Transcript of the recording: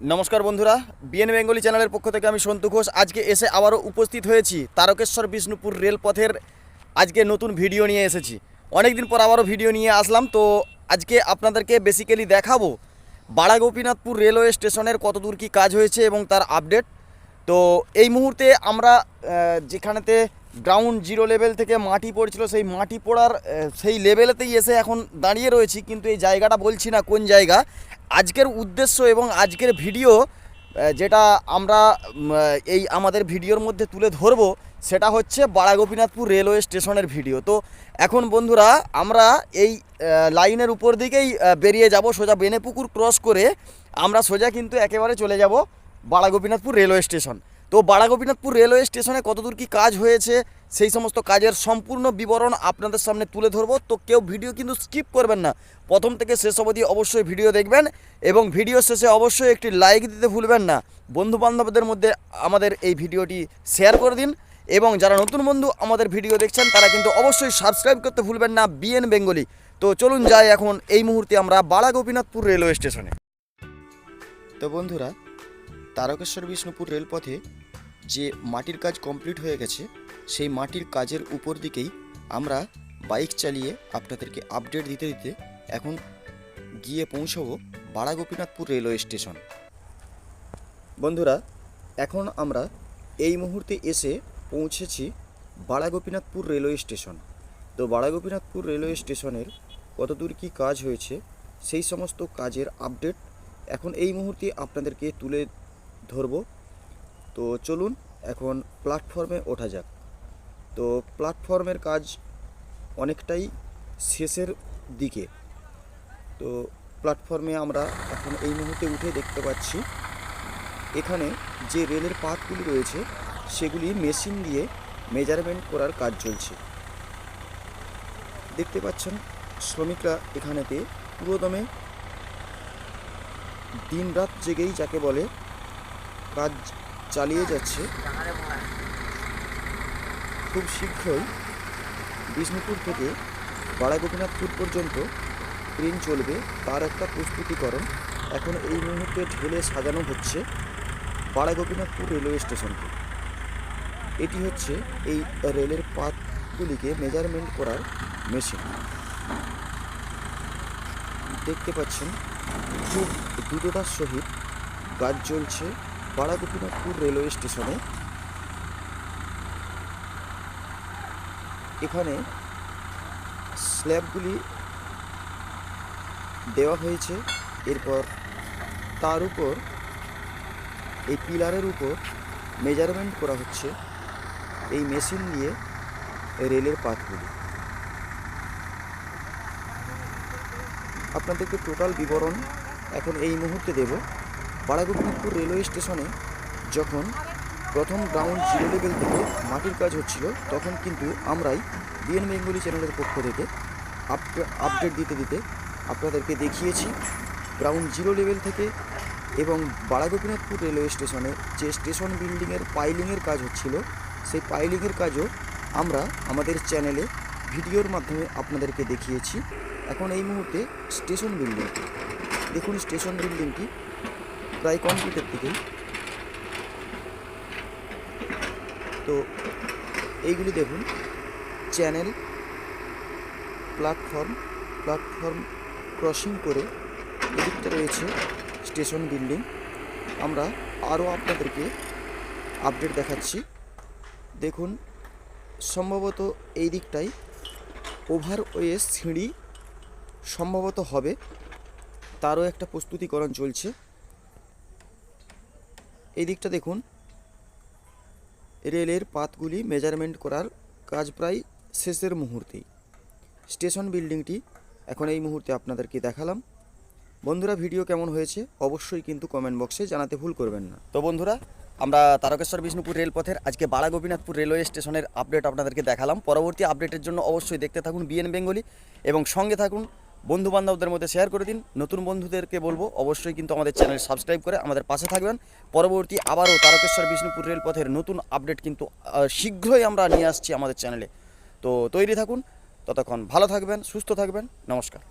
নমস্কার বন্ধুরা BN Bengali চ্যানেলের পক্ষ থেকে আমি সন্তু ঘোষ। আজকে এসে আবারও উপস্থিত হয়েছি তারকেশ্বর বিষ্ণুপুর রেলপথের আজকে নতুন ভিডিও নিয়ে এসেছি। অনেক দিন পর আবারও ভিডিও নিয়ে আসলাম, তো আজকে আপনাদেরকে বেসিক্যালি দেখাবো বাড়া গোপীনাথপুর রেলওয়ে স্টেশনের কতদূর কী কাজ হয়েছে এবং তার আপডেট তো এই মুহূর্তে আমরা যেখানেতে গ্রাউন্ড জিরো লেভেল থেকে মাটি পড়ছিল, সেই মাটি পড়ার সেই লেভেলেতেই এসে এখন দাঁড়িয়ে রয়েছি, কিন্তু এই জায়গাটা বলছি না কোন জায়গা। আজকের উদ্দেশ্য এবং আজকের ভিডিও যেটা আমরা এই আমাদের ভিডিওর মধ্যে তুলে ধরবো, সেটা হচ্ছে বাড়া গোপীনাথপুর রেলওয়ে স্টেশনের ভিডিও তো এখন বন্ধুরা, আমরা এই লাইনের উপর দিকেই বেরিয়ে যাব, সোজা বেনেপুকুর ক্রস করে, আমরা সোজা কিন্তু একেবারে চলে যাব বাড়া গোপীনাথপুর রেলওয়ে স্টেশন তো বাড়া গোপীনাথপুর রেলওয়ে স্টেশনে কতদূর কি কাজ হয়েছে, সেই সমস্ত কাজের সম্পূর্ণ বিবরণ আপনাদের সামনে তুলে ধরবো। তো কেউ ভিডিও কিন্তু স্কিপ করবেন না। প্রথম থেকে শেষ অবধি অবশ্যই ভিডিও দেখবেন এবং ভিডিও শেষে অবশ্যই একটি লাইক দিতে ভুলবেন না। বন্ধু বান্ধবদের মধ্যে আমাদের এই ভিডিওটি শেয়ার করে দিন এবং যারা নতুন বন্ধু আমাদের ভিডিও দেখছেন, তারা কিন্তু অবশ্যই সাবস্ক্রাইব করতে ভুলবেন না বিএন বেঙ্গলি তো চলুন যাই এখন, এই মুহূর্তে আমরা বাড়া গোপীনাথপুর রেলওয়ে স্টেশনে। তো বন্ধুরা তারকেশ্বর বিষ্ণুপুর রেলপথে যে মাটির কাজ কমপ্লিট হয়ে গেছে, সেই মাটির কাজের উপর দিকেই আমরা বাইক চালিয়ে আপনাদেরকে আপডেট দিতে দিতে এখন গিয়ে পৌঁছবো বাড়া গোপীনাথপুর রেলওয়ে স্টেশন বন্ধুরা, এখন আমরা এই মুহূর্তে এসে পৌঁছেছি বাড়া গোপীনাথপুর রেলওয়ে স্টেশন তো বাড়া গোপীনাথপুর রেলওয়ে স্টেশনের কতদূর কী কাজ হয়েছে, সেই সমস্ত কাজের আপডেট এখন এই মুহূর্তে আপনাদেরকে তুলে ধরব। তো চলুন, এখন প্ল্যাটফর্মে ওঠা যাক। তো প্ল্যাটফর্মের কাজ অনেকটাই শেষের দিকে। তো প্ল্যাটফর্মে আমরা এখন এই মুহূর্তে উঠে দেখতে পাচ্ছি, এখানে যে রেলের পাতগুলি রয়েছে, সেগুলি মেশিন দিয়ে মেজারমেন্ট করার কাজ চলছে। দেখতে পাচ্ছেন, শ্রমিকরা এখানেতে পুরোদমে দিন রাত জেগেই যাকে বলে কাজ চালিয়ে যাচ্ছে। খুব শীঘ্রই বিষ্ণুপুর থেকে বাড়া গোপীনাথপুর পর্যন্ত ট্রেন চলবে। তার একটা প্রস্তুতিকরণ এখন এই মুহূর্তে ঢেলে সাজানো হচ্ছে বাড়া গোপীনাথপুর রেলওয়ে স্টেশনকে। এটি হচ্ছে এই রেলের পাতগুলিকে মেজারমেন্ট করার মেশিন দেখতে পাচ্ছেন, খুব দ্রুততার সহিত কাজ চলছে। বাড়া গোপীনাথপুর রেলওয়ে স্টেশনে। এখানে স্ল্যাবগুলি দেওয়া হয়েছে। এরপর তার উপর, এই পিলারের উপর মেজারমেন্ট করা হচ্ছে এই মেশিন দিয়ে রেলের পাতগুলি আপনাদেরকে টোটাল বিবরণ এখন এই মুহূর্তে দেব। বাড়াগোপীনাথপুর রেলওয়ে স্টেশনে যখন প্রথম গ্রাউন্ড জিরো লেভেল থেকে মাটির কাজ হচ্ছিল, তখন কিন্তু আমরাই বিএন বেঙ্গলি চ্যানেলের পক্ষ থেকে আপডে- আপডেট দিতে দিতে আপনাদেরকে দেখিয়েছি গ্রাউন্ড জিরো লেভেল থেকে এবং বাড়াগোপীনাথপুর রেলওয়ে স্টেশনে যে স্টেশন বিল্ডিংয়ের পাইলিংয়ের কাজ হচ্ছিল, সেই পাইলিংয়ের কাজও আমরা আমাদের চ্যানেলে ভিডিওর মাধ্যমে আপনাদেরকে দেখিয়েছি। এখন এই মুহূর্তে স্টেশন বিল্ডিং। দেখুন স্টেশন বিল্ডিংটি প্রায় কমপ্লিটের দিকেই। তো এইগুলি দেখুন। চ্যানেল, প্ল্যাটফর্ম প্ল্যাটফর্ম ক্রসিং করে এদিকটা রয়েছে স্টেশন বিল্ডিং। আমরা আরও আপনাদেরকে আপডেট দেখাচ্ছি। দেখুন, সম্ভবত এই দিকটাই ওভারওয়ে সিঁড়ি সম্ভবত হবে। তারও একটা প্রস্তুতিকরণ চলছে। এই দিকটা দেখুন। রেলের পাতগুলি মেজারমেন্ট করার কাজ প্রায় শেষের মুহূর্তেই। স্টেশন বিল্ডিংটি এখন এই মুহূর্তে আপনাদেরকে দেখালাম। বন্ধুরা, ভিডিও কেমন হয়েছে অবশ্যই কিন্তু কমেন্ট বক্সে জানাতে ভুল করবেন না। তো বন্ধুরা, আমরা তারকেশ্বর বিষ্ণুপুর রেলপথের আজকে বাড়া গোপীনাথপুর রেলওয়ে স্টেশনের আপডেট আপনাদেরকে দেখালাম। পরবর্তী আপডেটের জন্য অবশ্যই দেখতে থাকুন বিএন বেঙ্গলি এবং সঙ্গে থাকুন বন্ধু বান্ধবদের মধ্যে শেয়ার করে দিন। নতুন বন্ধুদেরকে বলব, অবশ্যই কিন্তু আমাদের চ্যানেল সাবস্ক্রাইব করে আমাদের পাশে থাকবেন। পরবর্তী আবারও তারকেশ্বর বিষ্ণুপুর রেলপথের নতুন আপডেট কিন্তু শীঘ্রই আমরা নিয়ে আসছি আমাদের চ্যানেলে তো তৈরি থাকুন। ততক্ষণ ভালো থাকবেন, সুস্থ থাকবেন। নমস্কার।